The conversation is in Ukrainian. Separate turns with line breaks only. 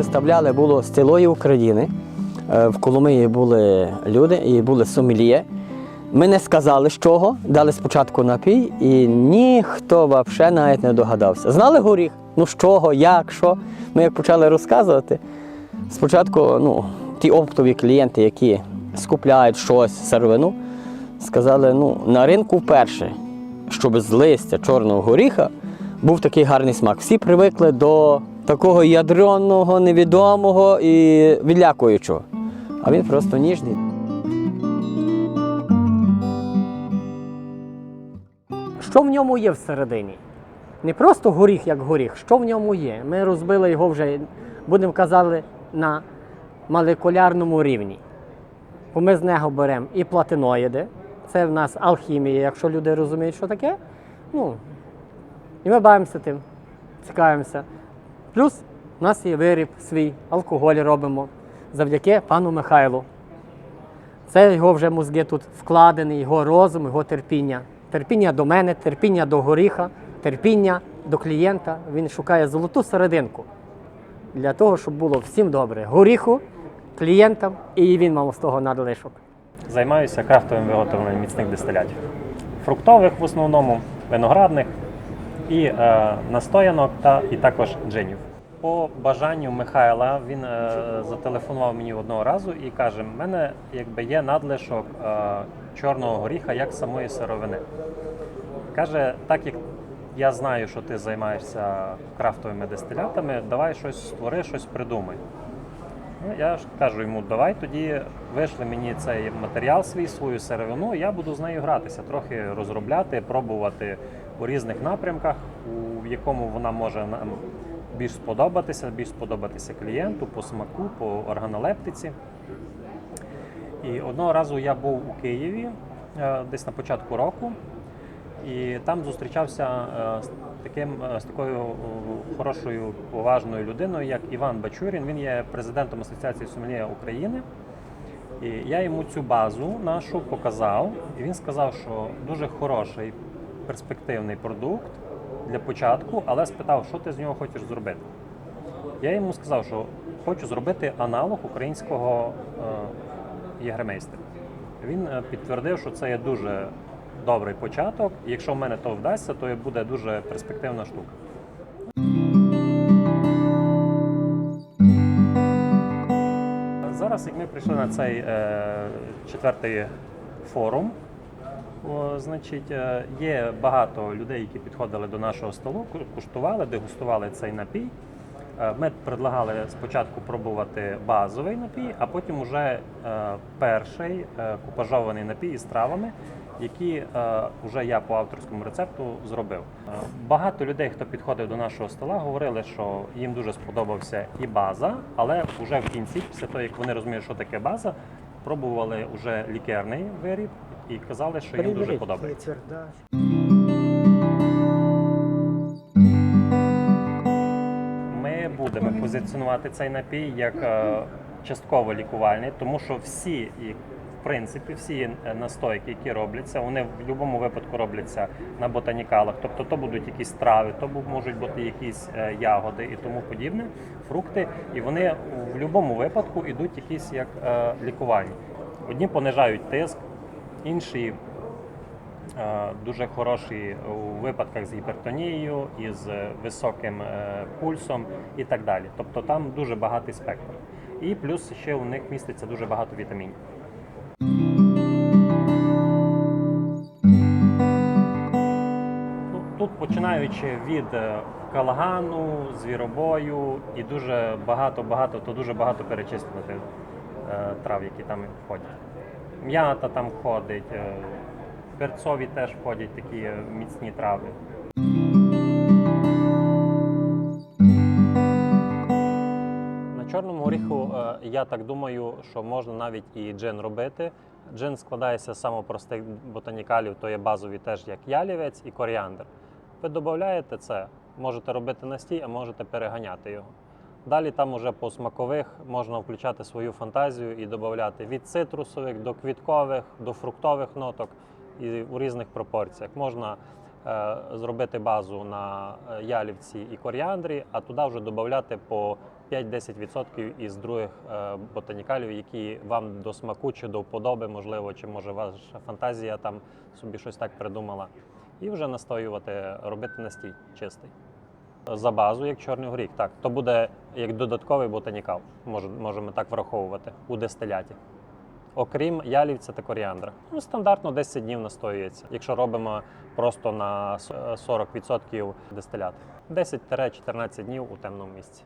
представляли було з цілої України. Е, В Коломиї були люди і були сомельє. Ми не сказали з чого, дали спочатку напій, і ніхто взагалі навіть не догадався. Знали горіх? Ну з чого, як, що. Ми як почали розказувати. Спочатку ну, ті оптові клієнти, які скупляють щось, сировину, сказали, ну, на ринку вперше, щоб з листя чорного горіха був такий гарний смак. Всі привикли до такого ядреного, невідомого і відлякуючого. А він просто ніжний.
Що в ньому є всередині? Не просто горіх як горіх, що в ньому є? Ми розбили його вже, будемо казати, на молекулярному рівні. Бо ми з нього беремо і платиноїди, це в нас алхімія, якщо люди розуміють, що таке. Ну, і ми бавимося тим, цікавимося. Плюс у нас є виріб свій, алкоголь робимо завдяки пану Михайлу. Це його вже мозги тут вкладені, його розум, його терпіння. Терпіння до мене, терпіння до горіха, терпіння до клієнта. Він шукає золоту серединку для того, щоб було всім добре. Горіху, клієнтам, і він мав з того надлишок.
Займаюся крафтовим виготовленням міцних дистилятів. Фруктових в основному, виноградних і е, настоянок та і також джинів. По бажанню Михайла він е, зателефонував мені одного разу і каже: в мене якби є надлишок е, чорного горіха як самої сировини. Каже, так як я знаю, що ти займаєшся крафтовими дистилятами, давай щось створи, щось придумай. Ну, я ж кажу йому, давай тоді вийшли мені цей матеріал свій, свою сировину, я буду з нею гратися, трохи розробляти, пробувати у різних напрямках, у якому вона може нам більш сподобатися, більш сподобатися клієнту по смаку, по органолептиці. І одного разу я був у Києві е, десь на початку року, і там зустрічався е, таким е, з такою е, хорошою поважною людиною, як Іван Бачурін. Він є президентом Асоціації сомельє України. І я йому цю базу нашу показав, і він сказав, що дуже хороший перспективний продукт для початку, але спитав, що ти з нього хочеш зробити. Я йому сказав, що хочу зробити аналог українського е, єгремейстера. Він підтвердив, що це є дуже добрий початок. І якщо в мене то вдасться, то буде дуже перспективна штука. Зараз, як ми прийшли на цей е, четвертий форум, о, значить, е, є багато людей, які підходили до нашого столу, куштували, дегустували цей напій. Е, Ми предлагали спочатку пробувати базовий напій, а потім уже е, перший е, купажований напій із травами, які е, вже я по авторському рецепту зробив. Е, Багато людей, хто підходив до нашого стола, говорили, що їм дуже сподобався і база, але вже в кінці, після того як вони розуміють, що таке база, пробували вже лікерний виріб і казали, що їм дуже подобається. Ми будемо позиціонувати цей напій як е, частково лікувальний, тому що всі, принципі, всі е, настойки, які робляться, вони в будь-якому випадку робляться на ботанікалах. Тобто, то будуть якісь трави, то можуть бути якісь е, ягоди і тому подібне, фрукти, і вони в будь-якому випадку йдуть якісь як е, лікувальні. Одні понижають тиск, інші дуже хороші у випадках з гіпертонією, із високим пульсом і так далі. Тобто там дуже багатий спектр. І плюс ще у них міститься дуже багато вітамінів. Починаючи від е, калагану, звіробою і дуже багато, багато, то дуже багато перечислити е, трав, які там входять. М'ята там входить, е, перцові теж входять такі міцні трави. На чорному горіху е, я так думаю, що можна навіть і джин робити. Джин складається з самих простих ботанікалів, то є базові теж як ялівець і коріандр. Ви додаєте це, можете робити настій, а можете переганяти його. Далі там уже по смакових можна включати свою фантазію і додати від цитрусових до квіткових, до фруктових ноток і у різних пропорціях. Можна е, зробити базу на е, ялівці і коріандрі, а туди вже додати по 5-10% із других е, ботанікалів, які вам до смаку чи до вподоби, можливо, чи може ваша фантазія там собі щось так придумала. І вже настоювати, робити настій чистий. За базу, як чорний горіх, так, то буде як додатковий ботанікал, може, можемо так враховувати у дистиляті. Окрім ялівця та коріандра. Ну, стандартно 10 днів настоюється, якщо робимо просто на 40% дистилят. 10-14 днів у темному місці.